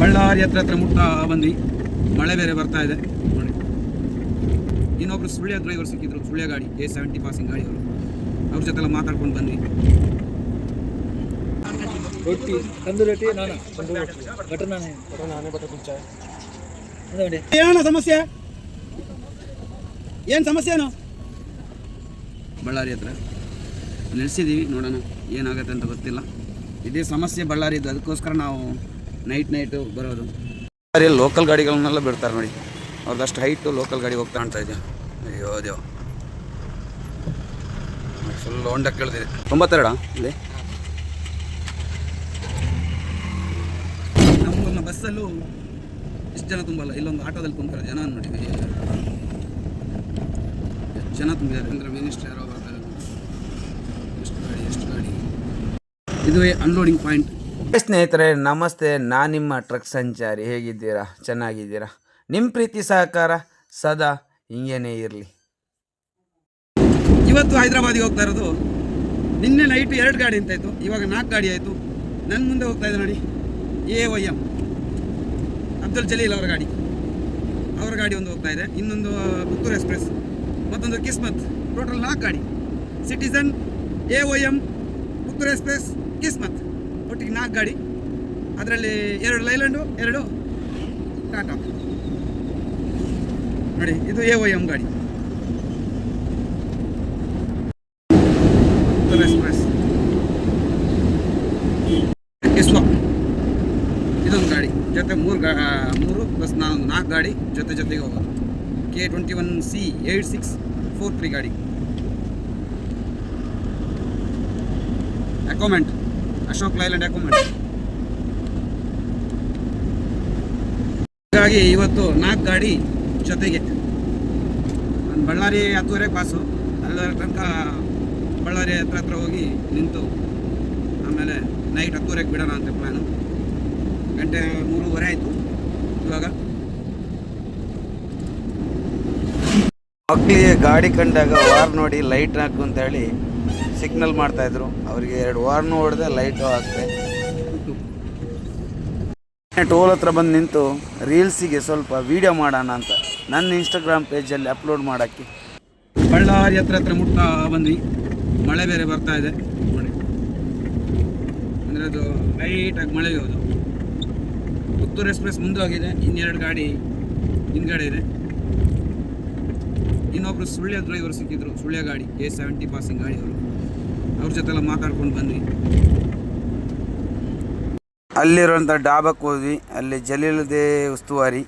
ಬಳ್ಳಾರಿ ಹತ್ರ ಹತ್ರ ಮುಟ್ಟ ಬಂದ್ವಿ. ಮಳೆ ಬೇರೆ ಬರ್ತಾ ಇದೆ. ನೋಡಿ. ಇನ್ನೊಬ್ರು ಸುಳ್ಯ ಡ್ರೈವರ್ ಸಿಕ್ಕಿದ್ರು ಸುಳ್ಯ ಗಾಡಿ ಎ ಸೆವೆಂಟಿ ಪಾಸಿಂಗ್ ಗಾಡಿ ಅವರು. ಅವ್ರ ಜೊತೆ ಎಲ್ಲ ಮಾತಾಡ್ಕೊಂಡು ಬಂದ್ವಿ. ರೊಟ್ಟಿ ತಂದು ರೊಟ್ಟಿ ಬಟರ್ ನಾನೇ. ಸಮಸ್ಯೆ? ಏನು ಬಳ್ಳಾರಿ ಹತ್ರ. ನಿಲ್ಸಿದ್ದೀವಿ ನೋಡೋಣ. ಏನಾಗುತ್ತೆ ಅಂತ ಗೊತ್ತಿಲ್ಲ. ಇದೇ ಸಮಸ್ಯೆ ಬಳ್ಳಾರಿ ಇದ್ದು ಅದಕ್ಕೋಸ್ಕರ ನಾವು ನೈಟ್ ನೈಟು ಬರೋದು. ಬರೀ ಲೋಕಲ್ ಗಾಡಿಗಳನ್ನೆಲ್ಲ ಬಿಡ್ತಾರೆ ನೋಡಿ. ಅವ್ರದ್ದಷ್ಟು ಹೈಟು ಲೋಕಲ್ ಗಾಡಿ ಹೋಗ್ತಾ ಕಾಣ್ತಾ ಇದೆ ಅಯ್ಯೋ ದೇವ ಫುಲ್ ಹೊಂಡ ಕೇಳ್ತಿದೆ. ತೊಂಬತ್ತೆರಡ ಇಲ್ಲಿ? ನಮ್ಮ ಬಸ್ಸಲ್ಲೂ ಇಷ್ಟು ಜನ ತುಂಬಲ್ಲ ಇಲ್ಲೊಂದು ಆಟೋದಲ್ಲಿ ತುಂಬ್ತಾರೆ ಜನ ನೋಡಿ. ಎಷ್ಟು ಜನ ತುಂಬಿದ್ದಾರೆ? ಅಂದರೆ ಮಿನಿಸ್ಟರ್ ಯಾರೋ ಬರ್ತಾರೆ ಎಷ್ಟು ಗಾಡಿ ಎಷ್ಟು ಗಾಡಿ. ಇದು ಅನ್ಲೋಡಿಂಗ್ ಪಾಯಿಂಟ್ ಸ್ನೇಹಿತರೆ, ನಮಸ್ತೆ. ನಾನು ನಿಮ್ಮ ಟ್ರಕ್ ಸಂಚಾರಿ. ಹೇಗಿದ್ದೀರಾ? ಚೆನ್ನಾಗಿದ್ದೀರಾ? ನಿಮ್ಮ ಪ್ರೀತಿ ಸಹಕಾರ ಸದಾ ಹಿಂಗೇನೇ ಇರಲಿ. ಇವತ್ತು ಹೈದರಾಬಾದಿಗೆ ಹೋಗ್ತಾ ಇರೋದು. ನಿನ್ನೆ ನೈಟ್ ಎರಡು ಗಾಡಿ ಅಂತ ಇತ್ತು. ಇವಾಗ ನಾಲ್ಕು ಗಾಡಿ ಆಯಿತು. ನನ್ನ ಮುಂದೆ ಹೋಗ್ತಾ ಇದೆ ನೋಡಿ. A Y M Abdul Jalil ಅವರ ಗಾಡಿ. ಅವರ ಗಾಡಿ ಒಂದು ಹೋಗ್ತಾ ಇದೆ. ಇನ್ನೊಂದು ಪುತ್ತೂರು ಎಕ್ಸ್ಪ್ರೆಸ್. ಮತ್ತೊಂದು ಕಿಸ್ಮತ್. ಟೋಟಲ್ ನಾಲ್ಕು ಗಾಡಿ. Citizen A Y M Puttur express, Kismat. ಒಟ್ಟಿಗೆ ನಾಲ್ಕು ಗಾಡಿ. ಅದರಲ್ಲಿ ಎರಡು ಲೈಲ್ಯಾಂಡು ಎರಡು ಟಾಟಾ. ನೋಡಿ, ಇದು ಎ ವೈ ಎಂ ಗಾಡಿ. ಇದೊಂದು ಗಾಡಿ. ಜೊತೆ ಮೂರು ಗಾ, ಮೂರು ಪ್ಲಸ್ ನಾನು ನಾಲ್ಕು ಗಾಡಿ ಜೊತೆ ಜೊತೆಗೆ ಹೋಗೋದು. K twenty one C eight six four three ಗಾಡಿ. ಅಕೋಮೆಂಟ್ ಅಶೋಕ್ ಲೈಲ್ಯಾಂಡ್ ಮಾಡಿ ಹಾಗಾಗಿ ಇವತ್ತು ನಾಲ್ಕು ಗಾಡಿ ಜೊತೆಗೆ. ನಾನು ಬಳ್ಳಾರಿ ಹತ್ತುವರೆಗೆ ಪಾಸು. ಅಲ್ಲಿ ತನಕ ಬಳ್ಳಾರಿ ಹತ್ರ ಹತ್ರ ಹೋಗಿ ನಿಂತು ಆಮೇಲೆ ನೈಟ್ ಹತ್ತುವರೆಗೆ ಬಿಡೋಣ ಅಂತ ಪ್ಲ್ಯಾನು ಗಂಟೆ ಮೂರುವರೆ ಆಯಿತು ಇವಾಗ. ಮಕ್ಕಳಿಗೆ ಗಾಡಿ ಕಂಡಾಗ ವಾರ್ ನೋಡಿ ಲೈಟ್ ಹಾಕು ಅಂತ ಹೇಳಿ ಸಿಗ್ನಲ್ ಮಾಡ್ತಾಯಿದ್ರು ಅವರಿಗೆ ಎರಡು ವಾರ್ ಹೊಡೆದೆ ಲೈಟು ಹಾಕ್ತೆ ಟೋಲ್ ಹತ್ರ ಬಂದು ನಿಂತು ರೀಲ್ಸಿಗೆ ಸ್ವಲ್ಪ ವೀಡಿಯೋ ಮಾಡೋಣ ಅಂತ ನನ್ನ ಇನ್ಸ್ಟಾಗ್ರಾಮ್ ಪೇಜಲ್ಲಿ ಅಪ್ಲೋಡ್ ಮಾಡೋಕ್ಕೆ. ಬಳ್ಳಾರಿ ಹತ್ರ ಹತ್ರ ಮುಟ್ಟ ಬಂದ್ವಿ. ಮಳೆ ಬೇರೆ ಬರ್ತಾ ಇದೆ. ನೋಡಿ ಅಂದರೆ ಅದು ಲೈಟಾಗಿ ಮಳೆ ಹೋದು ಪುತ್ತೂರು ಎಕ್ಸ್ಪ್ರೆಸ್ ಮುಂದೆ ಹೋಗಿದೆ. ಇನ್ನೆರಡು ಗಾಡಿ ಹಿಂದ್ಗಡೆ ಇದೆ. ಇನ್ನೊಬ್ರು ಸುಳ್ಯ ಡ್ರೈವರ್ ಸಿಕ್ಕಿದ್ರು ಸುಳ್ಯ ಗಾಡಿ ಎ ಸೆವೆಂಟಿ ಪಾಸಿಂಗ್ ಗಾಡಿ ಅವರು. ಅವ್ರ ಜೊತೆ ಎಲ್ಲ ಮಾತಾಡ್ಕೊಂಡು ಬಂದ್ವಿ. ಅಲ್ಲಿರುವಂಥ ಡಾಬಕ್ಕೆ ಹೋದ್ವಿ. ಅಲ್ಲಿ ಜಲೀಲದೇ ಉಸ್ತುವಾರಿ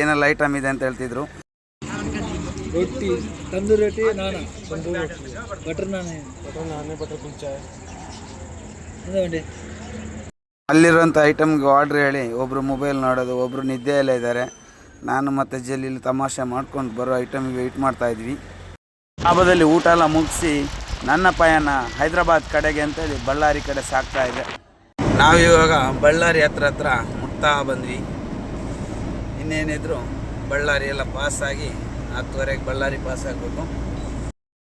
ಏನೆಲ್ಲ ಐಟಮ್ ಇದೆ ಅಂತ ಹೇಳ್ತಿದ್ರು. ರೊಟ್ಟಿ ತಂದೂರಿ ರೊಟ್ಟಿ ನಾನ? ಬಟರ್ ನಾನೇ? ಬಟರ್ ನಾನೇ ಬಟರ್ ಕುಲ್ಚಾ ಅಲ್ಲಿರುವಂಥ ಐಟಮ್ಗೆ ಆರ್ಡ್ರ್ ಹೇಳಿ ಒಬ್ರು ಮೊಬೈಲ್ ನೋಡೋದು ಒಬ್ಬರು ನಿದ್ದೆಯಲ್ಲೇ ಇದ್ದಾರೆ. ನಾನು ಮತ್ತು ಜಲೀಲ್ ತಮಾಷೆ ಮಾಡ್ಕೊಂಡು ಬರೋ ಐಟಮಿಗೆ ವೆಯ್ಟ್ ಮಾಡ್ತಾ ಇದ್ವಿ. ಲಾಭದಲ್ಲಿ ಊಟ ಎಲ್ಲ ಮುಗಿಸಿ ನನ್ನ ಪಯಣ ಹೈದರಾಬಾದ್ ಕಡೆಗೆ ಅಂತೇಳಿ ಬಳ್ಳಾರಿ ಕಡೆ ಸಾಕ್ತಾ ಇದೆ. ಇವಾಗ ಬಳ್ಳಾರಿ ಹತ್ರ ಹತ್ರ ಮುಟ್ತಾ ಬಂದ್ವಿ. ಇನ್ನೇನಿದ್ರು ಬಳ್ಳಾರಿ ಎಲ್ಲ ಪಾಸಾಗಿ ಹತ್ತುವರೆಗೆ ಬಳ್ಳಾರಿ ಪಾಸ್ ಆಗಬೇಕು.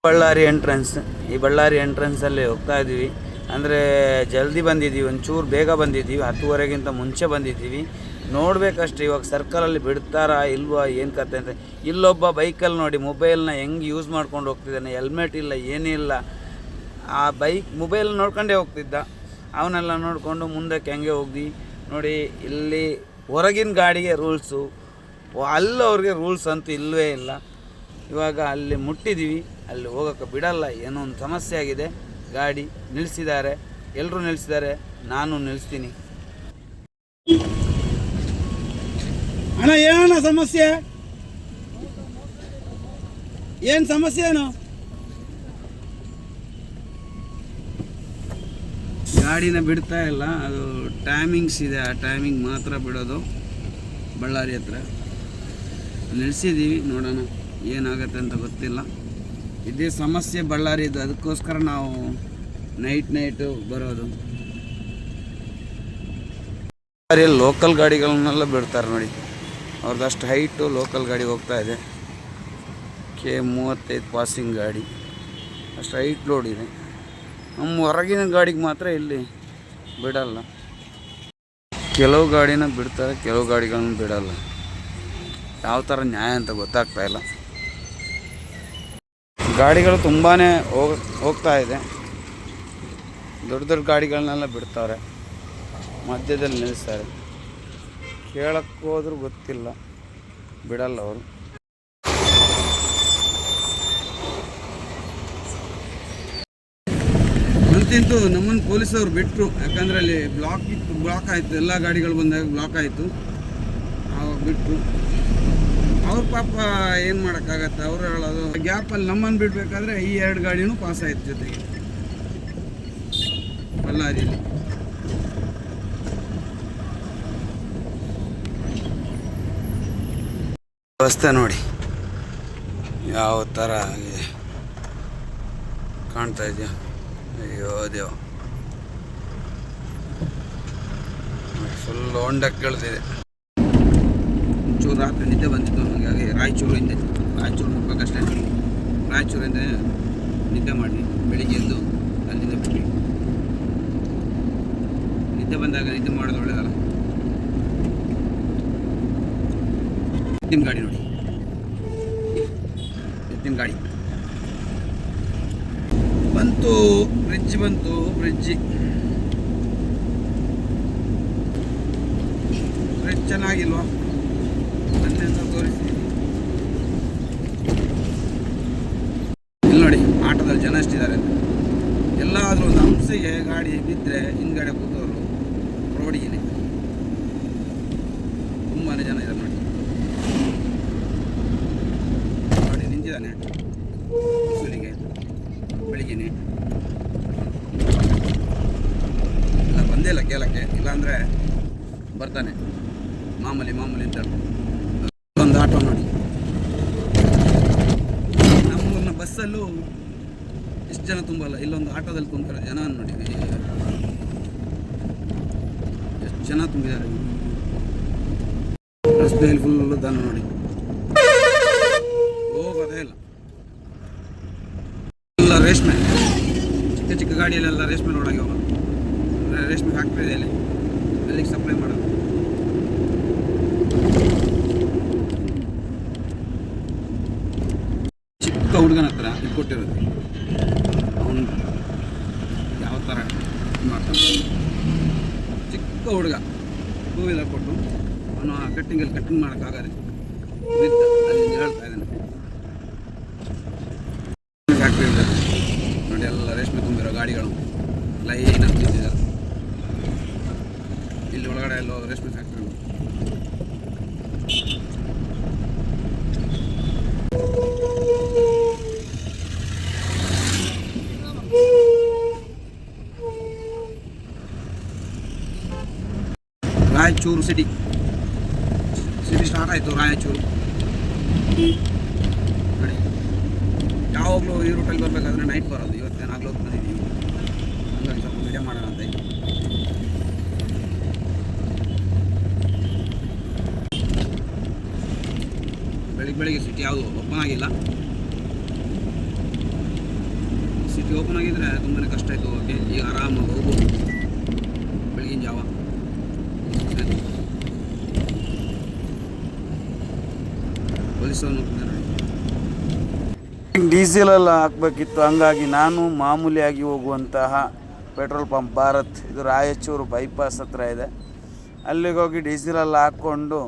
ಬಳ್ಳಾರಿ ಎಂಟ್ರೆನ್ಸ್ ಈ ಬಳ್ಳಾರಿ ಎಂಟ್ರೆನ್ಸಲ್ಲಿ ಹೋಗ್ತಾ ಇದ್ದೀವಿ. ಅಂದರೆ ಜಲ್ದಿ ಬಂದಿದ್ದೀವಿ ಒಂಚೂರು ಬೇಗ ಬಂದಿದ್ದೀವಿ ಹತ್ತುವರೆಗಿಂತ ಮುಂಚೆ ಬಂದಿದ್ದೀವಿ. ನೋಡಬೇಕಷ್ಟೇ, ಇವಾಗ ಸರ್ಕಲಲ್ಲಿ ಬಿಡ್ತಾರಾ ಇಲ್ವಾ, ಏನು ಕತೆ ಅಂತ. ಇಲ್ಲೊಬ್ಬ ಬೈಕಲ್ಲಿ ನೋಡಿ, ಮೊಬೈಲ್ನ ಹೆಂಗೆ ಯೂಸ್ ಮಾಡ್ಕೊಂಡು ಹೋಗ್ತಿದ್ದಾನೆ, ಹೆಲ್ಮೆಟ್ ಇಲ್ಲ ಏನಿಲ್ಲ ಆ ಬೈಕ್ ಮೊಬೈಲ್ ನೋಡ್ಕೊಂಡೇ ಹೋಗ್ತಿದ್ದ. ಅವನ್ನೆಲ್ಲ ನೋಡಿಕೊಂಡು ಮುಂದಕ್ಕೆ ಹೆಂಗೆ ಹೋಗ್ದಿ? ನೋಡಿ, ಇಲ್ಲಿ ಹೊರಗಿನ ಗಾಡಿಗೆ ರೂಲ್ಸು. ಅಲ್ಲಿ ಅವ್ರಿಗೆ ರೂಲ್ಸ್ ಅಂತೂ ಇಲ್ಲವೇ ಇಲ್ಲ. ಇವಾಗ ಅಲ್ಲಿ ಮುಟ್ಟಿದ್ದೀವಿ ಅಲ್ಲಿ ಹೋಗೋಕ್ಕೆ ಬಿಡಲ್ಲ, ಏನೋ ಒಂದು ಸಮಸ್ಯೆ ಆಗಿದೆ. ಗಾಡಿ ನಿಲ್ಲಿಸಿದ್ದಾರೆ ಎಲ್ಲರೂ ನಿಲ್ಲಿಸಿದ್ದಾರೆ ನಾನು ನಿಲ್ಲಿಸ್ತೀನಿ ಅಣ್ಣ ಏನಣ್ಣ ಸಮಸ್ಯೆ? ಏನು ಸಮಸ್ಯೆ ಏನು ಗಾಡಿನ ಬಿಡ್ತಾ ಇಲ್ಲ ಅದು ಟೈಮಿಂಗ್ಸ್ ಇದೆ ಆ ಟೈಮಿಂಗ್ ಮಾತ್ರ ಬಿಡೋದು ಬಳ್ಳಾರಿ ಹತ್ರ. ನಡೆಸಿದ್ದೀವಿ ನೋಡೋಣ ಏನಾಗುತ್ತೆ ಅಂತ ಗೊತ್ತಿಲ್ಲ. ಇದೇ ಸಮಸ್ಯೆ ಬಳ್ಳಾರಿ ಇದು ಅದಕ್ಕೋಸ್ಕರ ನಾವು ನೈಟ್ ನೈಟು ಬರೋದು. ಬಳ್ಳಾರಿಯಲ್ಲಿ ಲೋಕಲ್ ಗಾಡಿಗಳನ್ನೆಲ್ಲ ಬಿಡ್ತಾರೆ ನೋಡಿ. ಅವ್ರದ್ದಷ್ಟು ಹೈಟು ಲೋಕಲ್ ಗಾಡಿ ಹೋಗ್ತಾ ಇದೆ. ಕೆ ಮೂವತ್ತೈದು ಪಾಸಿಂಗ್ ಗಾಡಿ. ಅಷ್ಟು ಹೈಟ್ ಲೋಡ್ ಇದೆ. ನಮ್ಮ ಹೊರಗಿನ ಗಾಡಿಗೆ ಮಾತ್ರ ಇಲ್ಲಿ ಬಿಡಲ್ಲ. ಕೆಲವು ಗಾಡಿನ ಬಿಡ್ತಾರೆ, ಕೆಲವು ಗಾಡಿಗಳನ್ನು ಬಿಡಲ್ಲ. ಯಾವ ಥರ ನ್ಯಾಯ ಅಂತ ಗೊತ್ತಾಗ್ತಾ ಇಲ್ಲ. ಗಾಡಿಗಳು ತುಂಬಾ ಹೋಗ, ಹೋಗ್ತಾ ಇದೆ. ದೊಡ್ಡ ದೊಡ್ಡ ಗಾಡಿಗಳನ್ನೆಲ್ಲ ಬಿಡ್ತಾರೆ. ಮಧ್ಯದಲ್ಲಿ ನಿಲ್ಲಿಸ್ತಾರೆ. ಕೇಳಕ್ಕೆ ಹೋದ್ರೂ ಗೊತ್ತಿಲ್ಲ. ಬಿಡಲ್ಲ ಅವರು ಅಂತಿಂತೂ ನಮ್ಮನ್ನು ಪೊಲೀಸವ್ರು ಬಿಟ್ಟರು ಯಾಕಂದರೆ ಅಲ್ಲಿ ಬ್ಲಾಕ್ ಇತ್ತು ಬ್ಲಾಕ್ ಆಯಿತು. ಎಲ್ಲ ಗಾಡಿಗಳು ಬಂದಾಗ ಬ್ಲಾಕ್ ಆಯಿತು. ಅವಾಗ ಬಿಟ್ಟರು ಅವ್ರ ಪಾಪ ಏನು ಮಾಡೋಕ್ಕಾಗತ್ತೆ? ಅವ್ರು ಹೇಳೋದು ಗ್ಯಾಪಲ್ಲಿ ನಮ್ಮನ್ನು ಬಿಡಬೇಕಾದ್ರೆ ಈ ಎರಡು ಗಾಡಿನೂ ಪಾಸ್ ಆಯಿತು ಜೊತೆಗೆ. ಬಳ್ಳಾರಿಯಲ್ಲಿ ರಸ್ತೆ ನೋಡಿ. ಯಾವ ಥರ ಕಾಣ್ತಾ ಇದೆಯಾ? ಅಯ್ಯೋ, ದೇವ. ಫುಲ್ ಹೊಂಡಕ್ಕೆ ಕೇಳ್ತಿದೆ. ಒಂಚೂರು ರಾತ್ರಿ ನಿದ್ದೆ ಬಂದಿತ್ತು ಹಾಗಾಗಿ ರಾಯಚೂರು ರಾಯಚೂರಿಂದ ರಾಯಚೂರು ಹೋಗ್ಬೇಕಷ್ಟೇ ರಾಯಚೂರಿಂದ ನಿದ್ದೆ ಮಾಡಿ ಬೆಳಿಗ್ಗೆ ಎದ್ದು ಅಲ್ಲಿಂದ ಬಿಡಿ ನಿದ್ದೆ ಬಂದಾಗ ನಿದ್ದೆ ಮಾಡೋದು ಒಳ್ಳೆಯದಲ್ಲ ಎತ್ತಿನ ಗಾಡಿ ನೋಡಿ. ಎತ್ತಿನ ಗಾಡಿ. ಬಂತು ಬ್ರಿಡ್ಜ್ ಬಂತು ಬ್ರಿಡ್ಜ್ ಬ್ರಿಡ್ಜ್ ಚೆನ್ನಾಗಿಲ್ವಾ? ನನ್ನೆಲ್ಲ ತೋರಿಸಿ. ಇಲ್ಲಿ ನೋಡಿ, ಆಟೋದಲ್ಲಿ ಜನ ಎಷ್ಟಿದ್ದಾರೆ ಎಲ್ಲಾದರೂ ಒಂದು ಹಂಸಿಗೆ ಗಾಡಿ ಬಿದ್ದರೆ ಹಿಂದ್ಗಡೆ ಕೂತವರು ರೋಡಿಗೆ. ತುಂಬಾ ಜನ ಇದ್ದಾರೆ ನೋಡಿ. ನೋಡಿ ಬೆಳಿಗ್ಗೆ ಬೆಳಿಗ್ಗೆನೆ ಇಲ್ಲ, ಬಂದೇ ಇಲ್ಲ ಕೇಳೋಕ್ಕೆ. ಇಲ್ಲಾಂದರೆ ಬರ್ತಾನೆ. ಮಾಮೂಲಿ ಮಾಮೂಲಿ ಅಂತ ಒಂದು ಆಟೋ ನೋಡಿ. ನಮ್ಮೂರಿನ ಬಸ್ಸಲ್ಲೂ ಇಷ್ಟು ಜನ ತುಂಬಲ್ಲ. ಇಲ್ಲೊಂದು ಆಟೋದಲ್ಲಿ ತುಂಬ್ತಾರೆ ಜನ ನೋಡಿ. ಎಷ್ಟು ಜನ ತುಂಬಿದ್ದಾರೆ. ರಸ್ತೆಯಲ್ಲಿ ಫುಲ್ ದಾನ ನೋಡಿ ಹೋಗೋದೇ ಇಲ್ಲ ಎಲ್ಲ ರೇಷ್ಮೆ. ಚಿಕ್ಕ ಚಿಕ್ಕ ಗಾಡಿಯಲ್ಲೆಲ್ಲ ರೇಷ್ಮೆ ನೋಡೋಕೆ ಹೋಗೋದು ಅಂದರೆ ರೇಷ್ಮೆ ಫ್ಯಾಕ್ಟ್ರಿ ಇದೆ ಅಲ್ಲಿ ಅಲ್ಲಿಗೆ ಸಪ್ಲೈ ಮಾಡೋದು. ಚಿಕ್ಕ ಹುಡುಗನ ಹತ್ರ ಇದು ಕೊಟ್ಟಿರೋದು. ಅವನು ಯಾವ ಥರ ಮಾಡ್ತಾನೆ. ಚಿಕ್ಕ ಹುಡುಗ ಟೂ ವೀಲರ್ ಕೊಟ್ಟು ಅವನು ಆ ಕಟ್ಟಿಂಗಲ್ಲಿ ಕಟ್ಟಿಂಗ್ ಮಾಡೋಕ್ಕಾಗಲ್ಲ ಹೇಳ್ತಾ ಇದ್ದಾನೆ ಫ್ಯಾಕ್ಟ್ರಿ ಇದೆ ನೋಡಿ ಎಲ್ಲ ರೇಷ್ಮೆ ತುಂಬಿರೋ ಗಾಡಿಗಳು ಲೈನಾಗಿ ನಿಂತಿದ್ದಾರೆ ಇಲ್ಲಿ ಒಳಗಡೆ ಎಲ್ಲೋ ರೇಷ್ಮೆ factory Raichur city city start ಆಯಿತು ರಾಯಚೂರು. ನೋಡಿ. ಯಾವಾಗಲೂ ಈ ರೂಟಲ್ಲಿ ಬರಬೇಕಾದ್ರೆ ನೈಟ್ ಬರೋದು. ಇವತ್ತೇನಾಗಲೂ ಬಂದಿದ್ದೀವಿ. ಹಂಗಾಗಿ ಸ್ವಲ್ಪ ವಿಡಿಯೋ ಮಾಡೋಣ ಅಂತ. ಬೆಳಿಗ್ಗೆ ಬೆಳಿಗ್ಗೆ ಸಿಟಿ ಯಾವುದು ಓಪನ್ ಆಗಿಲ್ಲ. ಸಿಟಿ ಓಪನ್ ಆಗಿದ್ರೆ ತುಂಬಾ ಕಷ್ಟ ಆಯಿತು ಓಕೆ, ಈಗ ಆರಾಮಾಗಿ ಹೋಗ್ಬೋದು. ಬೆಳಗಿನ ಜಾವ. ಪೊಲೀಸರು ಡೀಸೆಲೆಲ್ಲ ಹಾಕಬೇಕಿತ್ತು. ಹಂಗಾಗಿ ನಾನು ಮಾಮೂಲಿಯಾಗಿ ಹೋಗುವಂತಹ ಪೆಟ್ರೋಲ್ ಪಂಪ್ ಭಾರತ್. ಇದು ರಾಯಚೂರು ಬೈಪಾಸ್ ಹತ್ರ ಇದೆ. ಅಲ್ಲಿಗೆ ಹೋಗಿ ಡೀಸೆಲೆಲ್ಲ ಹಾಕ್ಕೊಂಡು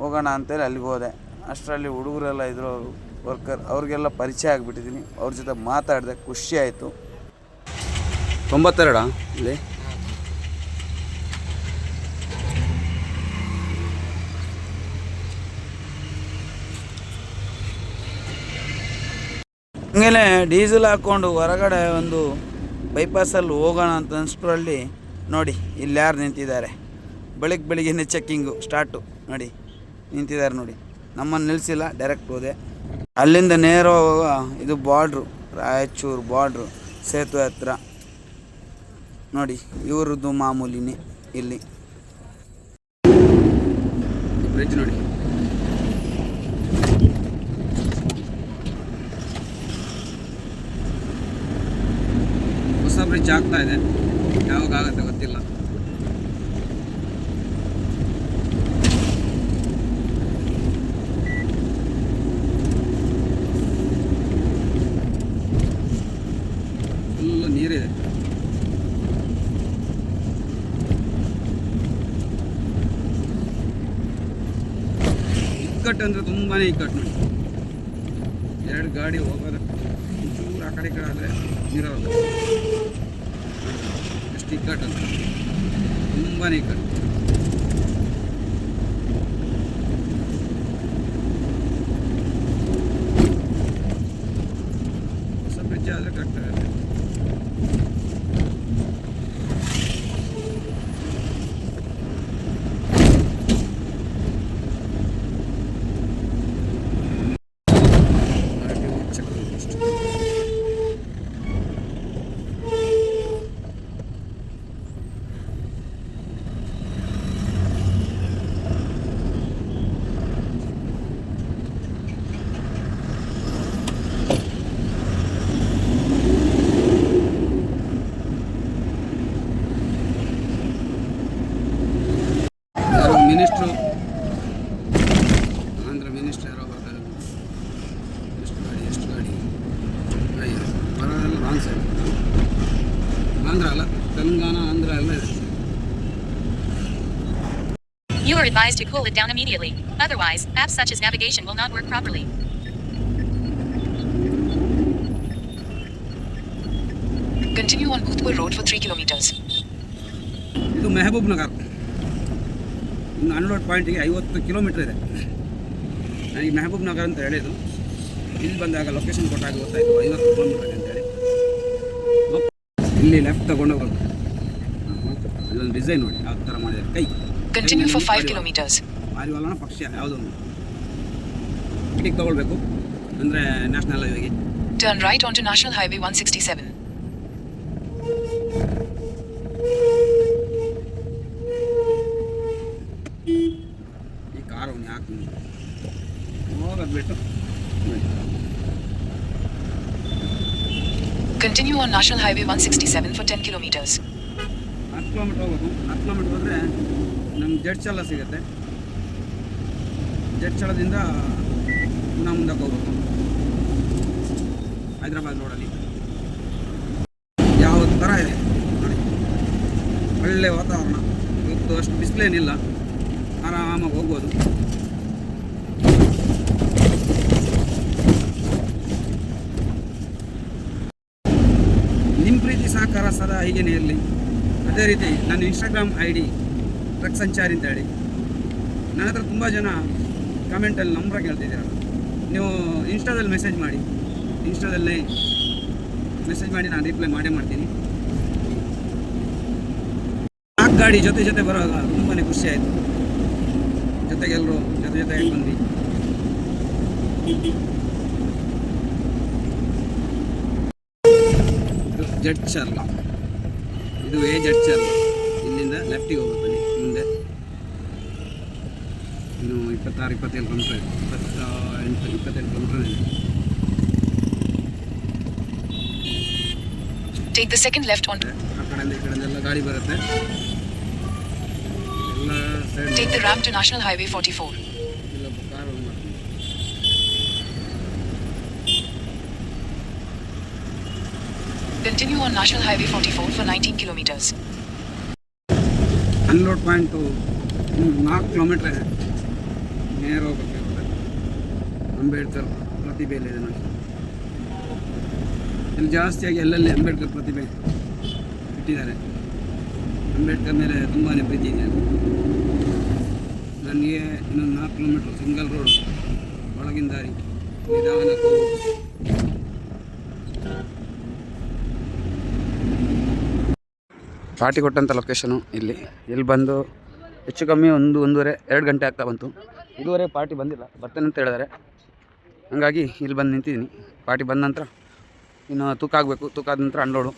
ಹೋಗೋಣ ಅಂತೇಳಿ ಅಲ್ಲಿಗೆ ಹೋದೆ. ಅಷ್ಟರಲ್ಲಿ ಹುಡುಗರೆಲ್ಲ ಇದ್ರು ಅವರು ವರ್ಕರ್ ಅವ್ರಿಗೆಲ್ಲ ಪರಿಚಯ ಆಗಿಬಿಟ್ಟಿದ್ದೀನಿ ಅವ್ರ ಜೊತೆ ಮಾತಾಡಿದೆ ಖುಷಿ ಆಯಿತು. ತೊಂಬತ್ತೆರಡಾ ಇಲ್ಲಿ? ಹಂಗೇನೆ ಡೀಸೆಲ್ ಹಾಕ್ಕೊಂಡು ಹೊರಗಡೆ ಒಂದು ಬೈಪಾಸಲ್ಲಿ ಹೋಗೋಣ ಅಂತ ಅನ್ಸ್ಟ್ರಲ್ಲಿ ನೋಡಿ, ಇಲ್ಲಿ ಯಾರು ನಿಂತಿದ್ದಾರೆ. ಬೆಳಿಗ್ಗೆ ಬೆಳಿಗ್ಗೆನೇ ಚೆಕ್ಕಿಂಗು ಸ್ಟಾರ್ಟು ನೋಡಿ, ನಿಂತಿದ್ದಾರೆ ನೋಡಿ. ನಮ್ಮನ್ನು ನಿಲ್ಲಿಸಿಲ್ಲ ಡೈರೆಕ್ಟ್ ಹೋದೆ. ಅಲ್ಲಿಂದ ನೇರ ಇದು ಬಾರ್ಡ್ರು ರಾಯಚೂರು ಬಾರ್ಡ್ರು ಸೇತುವೆ ಹತ್ರ. ನೋಡಿ, ಇವ್ರದ್ದು ಮಾಮೂಲಿನೇ ಇಲ್ಲಿ. ಬ್ರಿಡ್ಜ್ ನೋಡಿ. ಮ್ಯಾಚ್ ಆಗ್ತಾ ಇದೆ. ಯಾವಾಗ ಆಗುತ್ತೆ ಗೊತ್ತಿಲ್ಲ. ಫುಲ್ಲು ನೀರಿದೆ. ಇಕ್ಕಟ್ಟು ಅಂದರೆ ತುಂಬಾನೇ ಇಕ್ಕಟ್ಟು ನೋಡಿ. ಎರಡು ಗಾಡಿ ಹೋಗೋದು ಒಂಚೂರು ಆ ಕಡೆ ಈ ಕಡೆ ಆದರೆ ನೀರಾವರಿ ಎಷ್ಟು ಇಕ್ಕಟ್ಟು ಅಂತ. ತುಂಬಾ ಇಕ್ಕಟ್ಟು ತೆಲಂಗಾಣ ಆಂಧ್ರ ಎಲ್ಲ ಇದೆ You are advised to cool it down immediately. Otherwise, apps such as navigation will not work properly. Continue on Boothpur Road for 3 kilometers. ಇದು ಮೆಹಬೂಬ್ ನಗರ್ ಇನ್ನು ಅನ್ಲೋಡ್ ಪಾಯಿಂಟಿಗೆ ಐವತ್ತು ಕಿಲೋಮೀಟ್ರ್ ಇದೆ ನನಗೆ ಮೆಹಬೂಬ್ ನಗರ್ ಅಂತ ಹೇಳಿದ್ದು ಇಲ್ಲಿ ಬಂದಾಗ ಲೊಕೇಶನ್ ಕೊಟ್ಟಾಗ ಗೊತ್ತಾಯಿತು ಐವತ್ತು ಕಿಲೋಮೀಟರ್ ಅಂತೇಳಿ ಹೋಗ್- ಇಲ್ಲಿ ಲೆಫ್ಟ್ ತಗೊಂಡು ಹೋಗೋದು ಇಲ್ಲೊಂದು ಡಿಸೈನ್ ನೋಡಿ ಯಾವ ಥರ ಮಾಡಿದ್ದಾರೆ. ಕೈ. Continue for 5 kilometres. ಪಾರಿವಾಳನ ಪಕ್ಷಿ ಯಾವುದೋ ಒಂದು. ಟಿಕೆಟ್ ತಗೊಳ್ಬೇಕು. ಅಂದರೆ ನ್ಯಾಷನಲ್ ಹೈವೇಗೆ Turn right onto National Highway 167. ಈ ಕಾರ್ ಅವ್ನು ಯಾಕೆ ಹೋಗೋದು ಬಿಟ್ಟು ನೋಡಿ. Continue on National Highway 167 for 10 kilometers. ಹತ್ತು ಕಿಲೋಮೀಟ್ರ್ ಹೋಗೋದು. ಹತ್ತು ಕಿಲೋಮೀಟ್ರ್ ಹೋದರೆ ನಮ್ಗೆ ಜಡ್ಚಲ ಸಿಗುತ್ತೆ. ಜಡ್ಚಲದಿಂದ ಪುನಃ ಮುಂದಕ್ಕೆ ಹೋಗ್ಬೇಕು. ಹೈದ್ರಾಬಾದ್ ರೋಡಲ್ಲಿ. ಯಾವ ಥರ ಇದೆ ನೋಡಿ. ಒಳ್ಳೆ ವಾತಾವರಣ. ಇವತ್ತು ಅಷ್ಟು ಬಿಸಿಲೇನಿಲ್ಲ. ಆರಾಮಾಗಿ ಹೋಗ್ಬೋದು. ಪ್ರೀತಿ ಸಹಕಾರ ಸದಾ ಹೀಗೇನೆ ಇರಲಿ. ಅದೇ ರೀತಿ ನನ್ನ ಇನ್ಸ್ಟಾಗ್ರಾಮ್ ಐ ಡಿ ಟ್ರಕ್ ಸಂಚಾರಿ ಅಂತ ಹೇಳಿ. ನನ್ನ ಹತ್ರ ತುಂಬ ಜನ ಕಮೆಂಟಲ್ಲಿ ನಂಬರ್ ಕೇಳ್ತಿದ್ದೀರಲ್ಲ ನೀವು ಇನ್ಸ್ಟಾದಲ್ಲಿ ಮೆಸೇಜ್ ಮಾಡಿ. ಇನ್ಸ್ಟಾದಲ್ಲಿ ಮೆಸೇಜ್ ಮಾಡಿ, ನಾನು ರಿಪ್ಲೈ ಮಾಡೇ ಮಾಡ್ತೀನಿ. ಆ ಗಾಡಿ ಜೊತೆ ಜೊತೆ ಬರುವಾಗ ತುಂಬಾ ಖುಷಿ ಆಯಿತು. ಜೊತೆಗೆಲ್ಲರೂ ಜೊತೆ ಜೊತೆಗೆ ಬಂದ್ವಿ. ಜಡ್ ಚರ್ಲ. ಇದು ಎ ಜಡ್ ಚರ್ಲ. ಇಲ್ಲಿಂದ ಲೆಫ್ಟಿಗೆ ಹೋಗ್ಬೇಕು ಬನ್ನಿ ಮುಂದೆ. ಇನ್ನು ಇಪ್ಪತ್ತಾರು ಇಪ್ಪತ್ತೇಳು ಕಿಲೋಮೀಟ್ರ್ ಇಪ್ಪತ್ತ ಎಂಟು ಇಪ್ಪತ್ತೆಂಟು ಕಿಲೋಮೀಟ್ರ್ ಇದೆ. Take the second left on ಆ ಕಡೆಯಿಂದ ಈ ಕಡೆಯಿಂದ ಎಲ್ಲ ಗಾಡಿ ಬರುತ್ತೆ. ಎಲ್ಲ side Take the ramp to National Highway 44. ಇಲ್ಲೊಬ್ಬ ಕಾರ್ ಮಾಡ್ತೀನಿ Continue on National Highway 44 for 19 kilometers. Unload point ನಾಲ್ಕು ಕಿಲೋಮೀಟ್ರ್ ಇದೆ. ನೇರ ಹೋಗ್ಬೇಕಾಗುತ್ತೆ ಅಂಬೇಡ್ಕರ್ ಪ್ರತಿಭೆ ಇದೆ ನೋಡಿ. ಇಲ್ಲಿ ಜಾಸ್ತಿಯಾಗಿ ಎಲ್ಲೆಲ್ಲಿ ಅಂಬೇಡ್ಕರ್ ಪ್ರತಿಭೆ ಇಟ್ಟಿದ್ದಾರೆ. ಅಂಬೇಡ್ಕರ್ ಮೇಲೆ ತುಂಬಾ ಪ್ರೀತಿ ಇದೆ. ನನಗೆ ಇನ್ನೊಂದು ನಾಲ್ಕು ಕಿಲೋಮೀಟ್ರ್ ಸಿಂಗಲ್ ರೋಡ್ ಒಳಗಿನ ದಾರಿ ನಿಧಾನಕ್ಕೆ ಪಾರ್ಟಿ ಕೊಟ್ಟಂಥ ಲೊಕೇಶನು ಇಲ್ಲಿ. ಇಲ್ಲಿ ಬಂದು ಹೆಚ್ಚು ಕಮ್ಮಿ ಒಂದು, ಒಂದೂವರೆ, ಎರಡು ಗಂಟೆ ಆಗ್ತಾ ಬಂತು. ಇದುವರೆ ಪಾರ್ಟಿ ಬಂದಿಲ್ಲ. ಬರ್ತೇನೆ ಅಂತ ಹೇಳಿದ್ದಾರೆ. ಹಾಗಾಗಿ ಇಲ್ಲಿ ಬಂದು ನಿಂತಿದ್ದೀನಿ. ಪಾರ್ಟಿ ಬಂದ ನಂತರ ಇನ್ನು ತೂಕ ಆಗಬೇಕು. ತೂಕ ಆದ ನಂತರ unload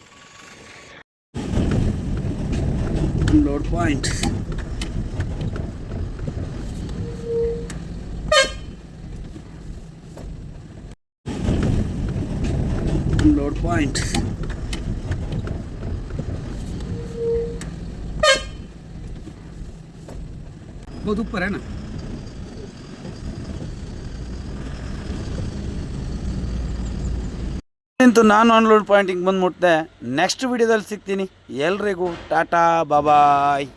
unload point unload point बहुत ऊपर है ना ಇಂತು ನಾನು ಅನ್ಲೋಡ್ ಪಾಯಿಂಟಿಗೆ ಬಂದು ಮುಟ್ಟಿದೆ ನೆಕ್ಸ್ಟ್ ವಿಡಿಯೋದಲ್ಲಿ ಸಿಗ್ತೀನಿ ಎಲ್ರಿಗೂ ಟಾಟಾ ಬಾಬಾಯ್